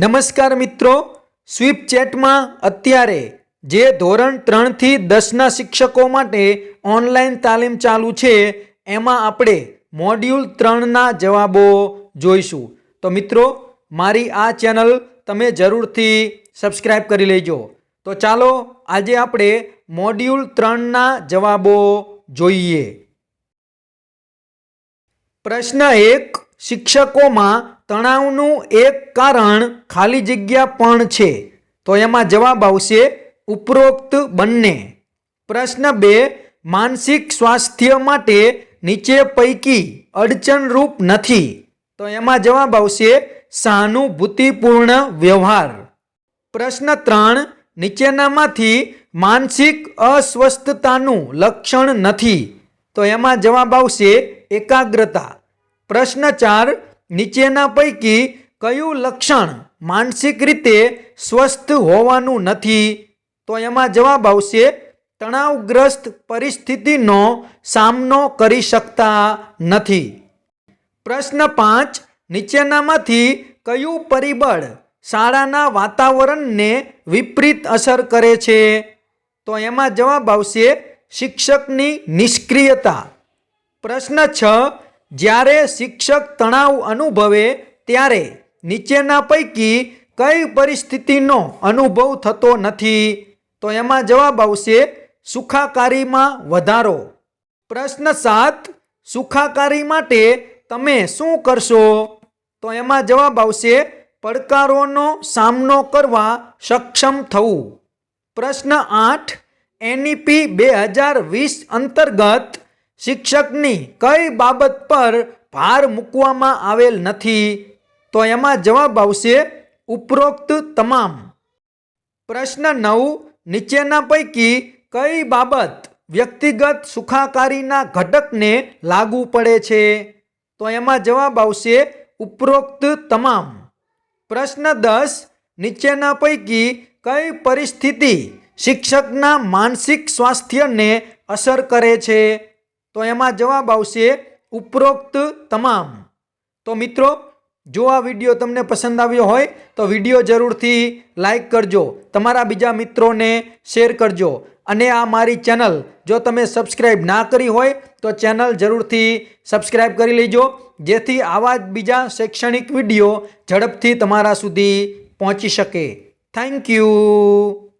નમસ્કાર મિત્રો, સ્વીપ ચેટમાં અત્યારે જે ધોરણ ત્રણથી દસના શિક્ષકો માટે ઓનલાઈન તાલીમ ચાલુ છે, એમાં આપણે મોડ્યુલ ત્રણના જવાબો જોઈશું. તો મિત્રો, મારી આ ચેનલ તમે જરૂરથી સબસ્ક્રાઈબ કરી લેજો. તો ચાલો, આજે આપણે મોડ્યુલ ત્રણના જવાબો જોઈએ. પ્રશ્ન એક, શિક્ષકોમાં તણાવનું એક કારણ ખાલી જગ્યા પણ છે. તો એમાં જવાબ આવશે ઉપરોક્ત બંને. પ્રશ્ન બે, માનસિક સ્વાસ્થ્ય માટે નીચે પૈકી અડચણરૂપ નથી. તો એમાં જવાબ આવશે સહાનુભૂતિપૂર્ણ વ્યવહાર. પ્રશ્ન ત્રણ, નીચેનામાંથી માનસિક અસ્વસ્થતાનું લક્ષણ નથી. તો એમાં જવાબ આવશે એકાગ્રતા. પ્રશ્ન ચાર નીચેના પૈકી કયું લક્ષણ માનસિક રીતે સ્વસ્થ હોવાનું નથી? તો એમાં જવાબ આવશે, તણાવગ્રસ્ત પરિસ્થિતિનો સામનો કરી શકતા નથી. પ્રશ્ન પાંચ, નીચેનામાંથી કયું પરિબળ શાળાના વાતાવરણને વિપરીત અસર કરે છે? તો એમાં જવાબ આવશે, શિક્ષકની નિષ્ક્રિયતા. પ્રશ્ન છ જ્યારે શિક્ષક તણાવ અનુભવે ત્યારે નીચેના પૈકી કઈ પરિસ્થિતિનો અનુભવ થતો નથી? તો એમાં જવાબ આવશે સુખાકારીમાં વધારો. પ્રશ્ન સાત, સુખાકારી માટે તમે શું કરશો? તો એમાં જવાબ આવશે પડકારોનો સામનો કરવા સક્ષમ થવું. પ્રશ્ન આઠ, એનઈપી બે હજાર વીસ અંતર્ગત શિક્ષકની કઈ બાબત પર ભાર મૂકવામાં આવેલ નથી, તો એમાં જવાબ આવશે ઉપરોક્ત તમામ. પ્રશ્ન નવ, નીચેના પૈકી કઈ બાબત વ્યક્તિગત સુખાકારીના ઘટકને લાગુ પડે છે? તો એમાં જવાબ આવશે ઉપરોક્ત તમામ. પ્રશ્ન દસ, નીચેના પૈકી કઈ પરિસ્થિતિ શિક્ષકના માનસિક સ્વાસ્થ્યને અસર કરે છે? તો એમાં જવાબ આવશે ઉપરોક્ત તમામ. તો મિત્રો, જો આ વીડિયો તમને પસંદ આવ્યો હોય, તો વીડિયો જરૂરથી લાઈક કરજો, તમારા બીજા મિત્રોને શેર કરજો. અને આ મારી ચેનલ જો તમે સબસ્ક્રાઈબ ના કરી હોય, તો ચેનલ જરૂરથી સબસ્ક્રાઈબ કરી લેજો, જેથી આવા જ બીજા શૈક્ષણિક વીડિયો ઝડપથી તમારા સુધી પહોંચી શકે. Thank you.